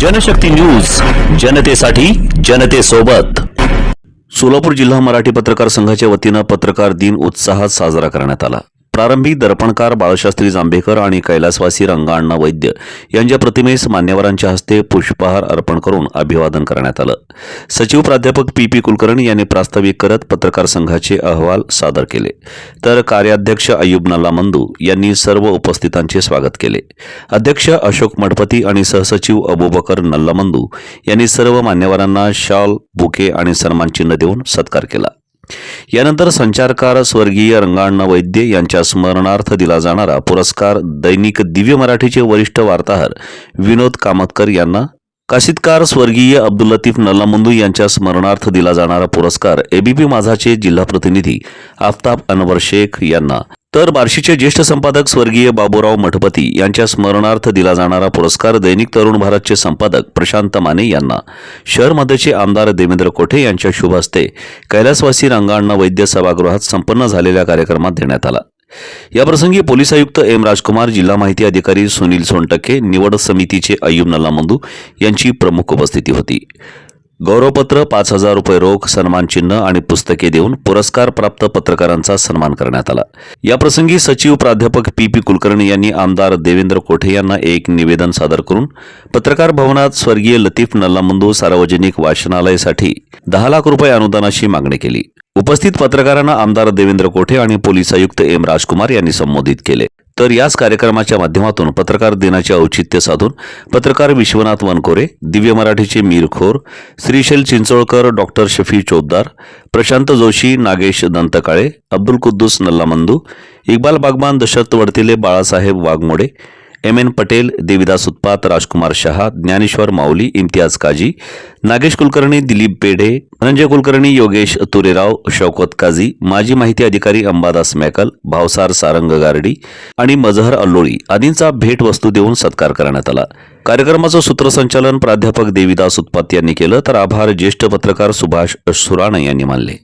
Janshakti news जनतेसाठी जनतेसोबत. सोलापूर जिल्हा मराठी पत्रकार संघाच्या वतीनं पत्रकार दिन उत्साहात साजरा करण्यात आला. प्रारंभी दर्पणकार बाळशास्त्री जांभेकर आणि कैलासवासी रंगाअण्णा वैद्य यांच्या प्रतिमेस मान्यवरांच्या हस्ते पुष्पहार अर्पण करून अभिवादन करण्यात आलं. सचिव प्राध्यापक पी पी कुलकर्णी यांनी प्रास्ताविक करत पत्रकार संघाचे अहवाल सादर केले. तर कार्याध्यक्ष अय्यूब नल्ला मंदू यांनी सर्व उपस्थितांचे स्वागत केले. अध्यक्ष अशोक मठपती आणि सहसचिव अबुबकर नल्लामंदू यांनी सर्व मान्यवरांना शॉल बुके आणि सन्मानचिन्ह देऊन सत्कार केला. यानंतर संचारकार स्वर्गीय रंगाण्णा वैद्य यांच्या स्मरणार्थ दिला जाणारा पुरस्कार दैनिक दिव्य मराठीचे वरिष्ठ वार्ताहर विनोद कामतकर यांना काशिदकार स्वर्गीय अब्दुल लतीफ नल्लामुंदू यांच्या स्मरणार्थ दिला जाणारा पुरस्कार एबीपी माझाचे जिल्हा प्रतिनिधी आफताब अनवर शेख यांना तर बार्शीचे ज्येष्ठ संपादक स्वर्गीय बाबूराव मठपती यांच्या स्मरणार्थ दिला जाणारा पुरस्कार दैनिक तरुण भारतचे संपादक प्रशांत माने यांना. शहरमध्येचे आमदार देवेंद्र कोठे यांच्या शुभ हस्ते कैलासवासी रंगाअण्णा वैद्य सभागृहात संपन्न झालेल्या कार्यक्रमात देण्यात आला. याप्रसंगी पोलीस आयुक्त एम राजकुमार जिल्हा माहिती अधिकारी सुनील सोनटके निवड समितीचे अय्यूब नल्लामंदू यांची प्रमुख उपस्थिती होती. गौरवपत्र पाच हजार रुपये रोख सन्मान चिन्ह आणि पुस्तके देऊन पुरस्कार प्राप्त पत्रकारांचा सन्मान करण्यात आला. याप्रसंगी सचिव प्राध्यापक पी पी कुलकर्णी यांनी आमदार देवेंद्र कोठे यांना एक निवेदन सादर करून पत्रकार भवनात स्वर्गीय लतीफ नल्लामंदू सार्वजनिक वाचनालयासाठी दहा लाख रुपये अनुदानाची मागणी केली. उपस्थित पत्रकारांना आमदार देवेंद्र कोठे आणि पोलीस आयुक्त एम राजकुमार यांनी संबोधित केले. तर याच कार्यक्रमाच्या माध्यमातून पत्रकार दिनाचे औचित्य साधून पत्रकार विश्वनाथ वनकोरे दिव्य मराठीचे Mir Khor Shrishail Chincholkar doctor Shafi Chopdar Prashant Joshi Nagesh Dantkale Abdul Kuddus Nallamandu Iqbal Bagban Dashrath Wadtile Balasaheb Waghmode M N Patel Devidas Utpat Rajkumar Shah Dnyaneshwar Mauli Imtiaz Kazi Nagesh Kulkarni Dilip Pedhe Dhananjay Kulkarni Yogesh तुरेराव Shaukat Kazi माजी माहिती अधिकारी अंबादास मॅकल भावसार सारंग गारडी आणि मजहर अल्लोळी आदींचा भेटवस्तू देऊन सत्कार करण्यात आला. कार्यक्रमाचं सूत्रसंचालन प्राध्यापक देविदास उत्पात यांनी केलं तर आभार ज्येष्ठ पत्रकार सुभाष सुराणे यांनी मानले.